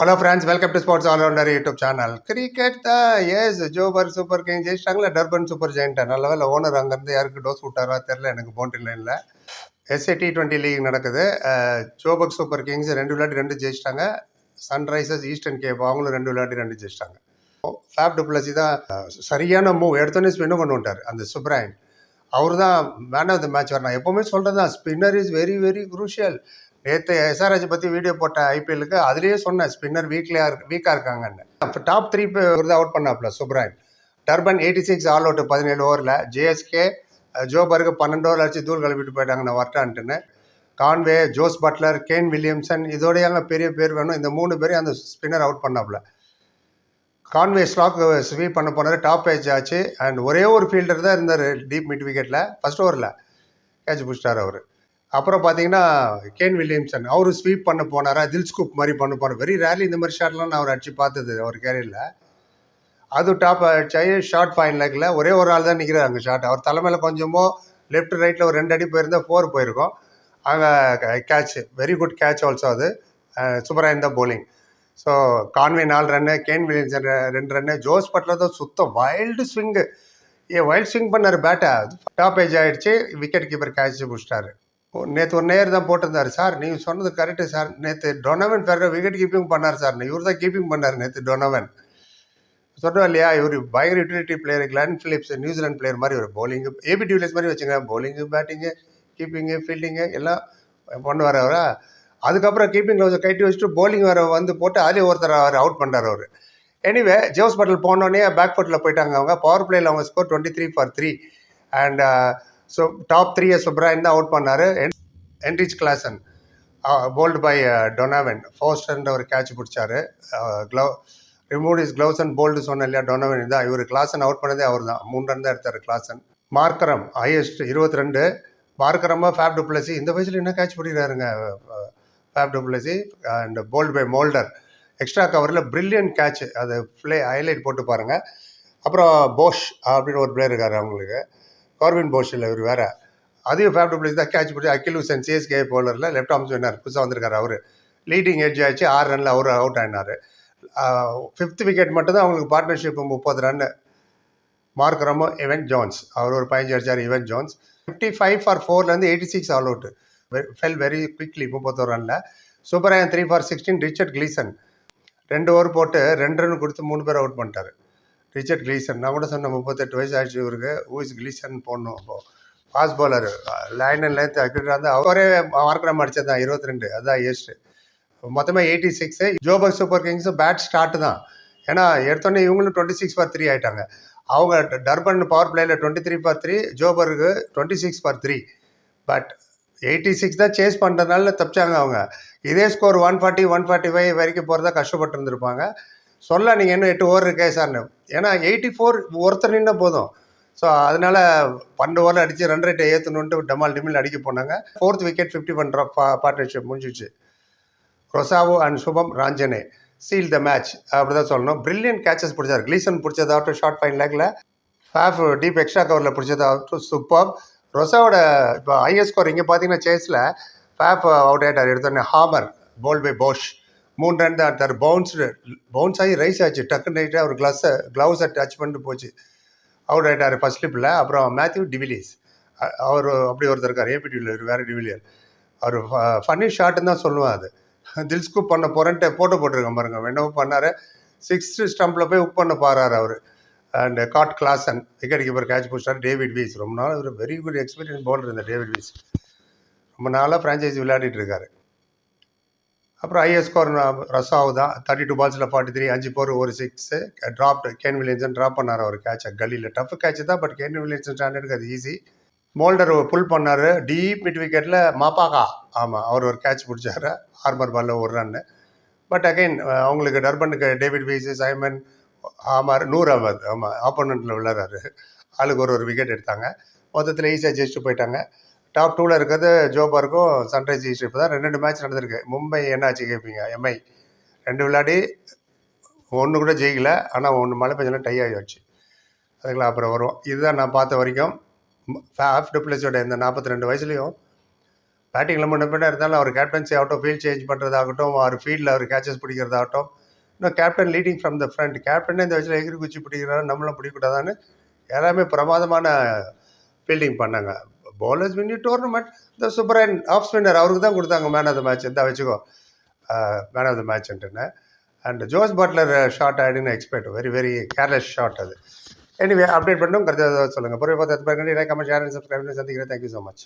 Hello friends welcome to sports allrounder YouTube channel cricket தான் yes Joburg super king ஜெயிச்சிட்டாங்களா? Durban super ஜெயின்ட்டா நல்ல வேலை ஓனர் அங்கேருந்து யாருக்கு டோஸ் விட்டாரா தெரில எனக்கு பவுண்டரி லைனில் எஸ்ஏ டி டுவெண்ட்டி லீக் நடக்குது. ஜோபர் சூப்பர் கிங்ஸ் ரெண்டு விளையாட்டு ரெண்டு ஜெயிச்சிட்டாங்க. சன்ரைசர்ஸ் ஈஸ்டர்ன் கேப் அவங்களும் ரெண்டு விளையாட்டு ரெண்டு ஜெயிச்சிட்டாங்க. ஃபேப் டுப்ளசி தான் சரியான மூவ் எடுத்தோன்னே ஸ்பின்னு கொண்டு வந்துட்டார் அந்த சுப்ராயன் அவர் தான் மேன் ஆஃப் த மேட்ச் வரணும் எப்போவுமே சொல்கிறது தான் spinner is very very crucial நேற்று எஸ்ஆர்ஹெச் பற்றி வீடியோ போட்ட ஐபிஎல்லுக்கு அதுலேயே சொன்னேன் ஸ்பின்னர் வீக்லியாக இருக்கு வீக்காக இருக்காங்கன்னு. அப்போ டாப் த்ரீ பேர் out பண்ணாப்ல Subrayen Durban eighty six all out பதினேழு ஓவரில் ஜேஎஸ்கே ஜோபர்க்கு பன்னெண்டு ஓவர் அடிச்சு தூள் கிளப்பிட்டு போயிட்டாங்க வர்டான்ட்டுன்னு Conway Jos Buttler Kane Williamson இதோடையெல்லாம் பெரிய பேர் வேணும். இந்த மூணு பேரையும் அந்த ஸ்பின்னர் அவுட் பண்ணாப்புல. கான்வே ஸ்லாக் ஸ்வீப் பண்ண போனார் டாப் பேஜ் ஆச்சு. அண்ட் ஒரே ஒரு ஃபீல்டர் தான் இருந்தார் டீப் மிட் விக்கெட்டில் ஃபஸ்ட் ஓவரில் கேட்ச் பிடிச்சிட்டார் அவர். அப்புறம் பார்த்தீங்கன்னா கேன் வில்லியம்சன் அவரு ஸ்வீப் பண்ண போனாரா? தில் ஸ்கூப் மாதிரி பண்ண போனார்? வெரி ரேர்லி இந்த மாதிரி ஷாட்லாம் நான் அவர் அடிச்சு பார்த்தது அவர் கேரியரில் அது டாப் அடிச்சாயி ஷார்ட் ஃபைன் லெக்கில் ஒரே ஒரு ஆள் தான் நிற்கிறார் அங்கே ஷாட் அவர் தலைமையில் கொஞ்சமோ லெஃப்ட் ரைட்டில் ஒரு ரெண்டு அடி போயிருந்தால் ஃபோர் போயிருக்கும். அங்கே catch very good catch also அது. சூப்பராக இருந்த bowling. ஸோ கான்வே நாலு ரன்னு கேன் வில்லியம்சன் ரெண்டு ரன்னு ஜோஸ் பட்லர் தான் சுத்தம் வைல்டு ஸ்விங்கு ஏ வைல்டு ஸ்விங் பண்ணார் பேட்டை டாப் ஏஜ் ஆகிடுச்சு விக்கெட் கீப்பர் கேட்ச் பிடிச்சிட்டாரு நேற்று ஒரு நேர் தான் போட்டிருந்தாரு. சார் நீங்கள் சொன்னது கரெக்டு சார். நேற்று டொனவன் ஃபெர்ரர் விக்கெட் கீப்பிங் பண்ணார் சார். இவர் தான் கீப்பிங் பண்ணார் நேற்று டொனவன். சொன்னோம் இல்லையா இவர் பயங்கர utility player Glenn Phillips New Zealand player மாதிரி ஒரு bowling ஏபி டிவிலியர்ஸ் மாதிரி வச்சுங்க போலிங்கு பேட்டிங்கு கீப்பிங்கு ஃபீல்டிங்கு எல்லாம் பண்ணுவார் அவரா. அதுக்கப்புறம் கீப்பிங் கொஞ்சம் கட்டி வச்சுட்டு போலிங் வர வந்து போட்டு அதே ஒருத்தர் அவர் அவுட் பண்ணார் அவர். எனிவே ஜோஸ் பட்டல் போனோடனே பேக் ஃபுட்டில் போயிட்டாங்க அவங்க. பவர் பிளேயில் அவங்க score twenty three for three and so top த்ரீயை சுப்ராயன் தான் அவுட் பண்ணார். Heinrich Klaasen bowled by Donovan ஃபோஸ்டர்ன்ற ஒரு catch பிடிச்சாரு. Glove remove is gloves and bowled சொன்ன இல்லையா டொனவன் தான் இவர் கிளாசன் அவுட் பண்ணதே அவர் தான் மூணு ரன் தான் எடுத்தார் கிளாசன் மார்க்கரம் ஹையஸ்ட் இருபத்தி ரெண்டு. மார்க்கரமாக ஃபேப் டுப்ளசி இந்த வயசில் என்ன catch பிடிக்கிறாருங்க Faf du Plessis and bowled by Mulder extra கவரில் பிரில்லியன் கேட்ச் அது ப்ளே ஹைலைட் போட்டு பாருங்கள் அப்புறம் போஷ் அப்படின்னு ஒரு பிளேயர் இருக்கார் அவங்களுக்கு. கார்வின் போஷில் இவர் வேறு. அதையும் ஃபேப் டுப்ளசி தான் கேட்ச் பிடிச்சி அகில் ஹுசன் சிஎஸ்கே போலரில் லெஃப்ட் ஆர்ம்ஸ் வின்னார் புதுசாக வந்திருக்காரு அவர். லீடிங் எட்ஜ் ஆச்சு. ஆறு ரனில் அவர் அவுட் ஆயினார். ஃபிஃப்த் விக்கெட் மட்டும்தான் அவங்களுக்கு பார்ட்னர்ஷிப் முப்பது ரன்னு மார்க்கரமோ இவன் ஜோன்ஸ் அவர் ஒரு பதினஞ்சு அடிச்சார் இவன் Jones fifty five for ஃபோர்லேருந்து eighty six all out fell very quickly முப்பத்தோரு Ranil. Subrayen three for sixteen Richard Gleeson ரெண்டு ஓவர் போட்டு ரெண்டு ரன் கொடுத்து மூணு பேர் அவுட் பண்ணிட்டாரு. ரிச்சர்ட் கிளீசன் நான் கூட சொன்னேன் முப்பத்தெட்டு வயசு ஆயிடுச்சு இவருக்கு. ஊஸ் கிளீசன் போடணும் அப்போது fast bowler line and length accurate வந்து அவரே மார்க்கரம் அடித்தது தான் இருபத்தி ரெண்டு அதுதான் ஏஸ்ட்டு மொத்தமாக எயிட்டி சிக்ஸு ஜோபக் சூப்பர் கிங்ஸும் பேட் ஸ்டார்ட் தான். ஏன்னா எடுத்தோடனே இவங்களும் டுவெண்ட்டி சிக்ஸ் பார் த்ரீ ஆகிட்டாங்க அவங்க டர்பன் பவர் பிளேயில் twenty three for three ஜோபருக்கு twenty six for three but eighty six தான் சேஸ் பண்ணுறதுனால தப்பிச்சாங்க அவங்க. இதே score one forty one forty five வரைக்கும் போகிறதா கஷ்டப்பட்டு இருந்திருப்பாங்க. சொல்ல நீங்கள் இன்னும் எட்டு ஓவர் இருக்கே சார்னு. ஏன்னா எயிட்டி ஃபோர் ஒருத்தர் நின்னா போதும். ஸோ அதனால பன்னெண்டு ஓவரில் அடித்து ரன் ரேட்டை ஏற்றணுன்ட்டு டமால் டிமில் அடிக்க போனாங்க. ஃபோர்த் விக்கெட் ஃபிஃப்டி ஒன் பா பார்ட்னர்ஷிப் முடிஞ்சிச்சு. Rossouw and Shubham Ranjane seal the match அப்படி தான் சொல்லணும். பிரில்லியன் கேச்சஸ் பிடிச்சார். கிளீசன் பிடிச்சதாகட்டும் ஷார்ட் ஃபைன் லேக்கில் ஃபேஃப் டீப் எக்ஸ்ட்ரா கவரில் பிடிச்சதாகட்டும் சூப்பர் ரொசாவோட இப்போ ஹையஸ்ட் ஸ்கோர் இங்கே பார்த்தீங்கன்னா சேஸில் ஃபேஃப் அவுட் ஆகிட்டார் எடுத்தோடனே ஹாமர் போல் பை போஷ் மூணு ரன் தான் எடுத்தார். பவுன்ஸ்டு பவுன்ஸ் ஆகி ரைஸ் ஆச்சு. டக்குன்னு நைட்டு ஒரு க்ளஸை க்ளவுஸை டச் பண்ணிட்டு போச்சு. அவுட் ஆயிட்டார் ஃபர்ஸ்ட் ஸ்லிப்பில் அப்புறம் மேத்யூ டிவிலியர்ஸ் அவர் அப்படி ஒருத்தர் இருக்கார். ஏபி டிவிலியர் வேறு டிவிலியர் அவர் ஃபன்னி ஷாட்டுன்னு தான் சொல்லுவேன் அது. தில்ஸ்கூப் பண்ண போகிறேன்ட்டு போட்டோ போட்டிருக்கேன் பாருங்க. என்னவோ பண்ணார். சிக்ஸ்த்து ஸ்டம்பில் போய் உப் பண்ண பாறாரு அவர். And caught Klaasen wicket keeper catch பிடிச்சார் David Wiese ரொம்ப நாள் ஒரு வெரி குட் எக்ஸ்பீரியன்ஸ் பவுலர் இந்த டேவிட் வீஸ் ரொம்ப நாளாக ஃப்ரான்ச்சைஸி விளையாடிட்டு இருக்காரு. அப்புறம் ஐஎஸ் ஸ்கோர் ரசாவு தான் தேர்ட்டி டூ பால்ஸில் ஃபார்ட்டி த்ரீ அஞ்சு போர் ஒரு six drop Kane Williamson drop பண்ணார் அவர் கேட்சை கல்லியில் டஃப் கேட்ச் தான் பட் கேன் வில்லியன்சன் ஸ்டாண்டர்டுக்கு அது ஈஸி மோல்டர் புல் பண்ணார். டீப் மிட் விக்கெட்டில் மாப்பாகா ஆமாம் அவர் ஒரு கேட்ச் பிடிச்சார். ஆர்மர் பாலில் ஒரு ரன்னு பட் அகைன் அவங்களுக்கு டர்பனுக்கு David Wiese Simon Harmer Noor Ahmad ஆமாம் ஆப்போனண்ட்டில் விளையாடுறாரு. ஆளுக்கு ஒரு ஒரு விக்கெட் எடுத்தாங்க. மொத்தத்தில் ஈஸியாக ஜெயிச்சுட்டு போயிட்டாங்க. டாப் டூவில் இருக்கிறது ஜோபாருக்கும் சன்ரைஸ் ஈஸ்ட் இப்போ தான் ரெண்டு ரெண்டு மேட்ச் நடந்திருக்கு. மும்பை என்னாச்சு கேட்பீங்க எம்ஐ ரெண்டு விளையாடி ஒன்று கூட ஜெயிக்கல. ஆனால் ஒன்று மழை பெஞ்சலாம் டை ஆகிடுச்சு அதுக்கெல்லாம் அப்புறம் வரும் இதுதான் நான் பார்த்த வரைக்கும். ஆஃப் டிப்ளஸோட இந்த நாற்பத்தி ரெண்டு வயசுலேயும் பேட்டிங்கில் முன்ன பின்ன இருந்தாலும் அவர் கேப்டன்சி ஆகட்டும் ஃபீல்ட் சேஞ்ச் பண்ணுறதாகட்டும் அவர் ஃபீல்டில் அவர் கேச்சஸ் பிடிக்கிறதாகட்டும் இன்னும் captain leading from the front கேப்டனே இந்த வயசில் எகிரி குச்சி பிடிக்கிறாரு நம்மளும் பிடிக்கக்கூடாதான்னு எல்லாமே பிரமாதமான ஃபீல்டிங் பண்ணாங்க. பவுலர்ஸ் வின் டோர்னமெண்ட் இந்த அண்ட் ஆஃப் ஸ்பின்னர் அவருக்கு தான் கொடுத்தாங்க மேன் ஆஃப் த மேட்ச் இந்த வச்சுக்கோ. மேன் ஆஃப் த மேட்ச்ன்ட்டுன்னு and Jos Buttler shot ஆயிடுன்னு expect very very careless shot அது. எனிவே அப்டேட் பண்ணணும் கருத்து சொல்லுங்கள் பொறுமை பார்த்து கமெண்ட் ஷேர் சப்ஸ்கிரைப் சந்திக்கிறேன். Thank you so much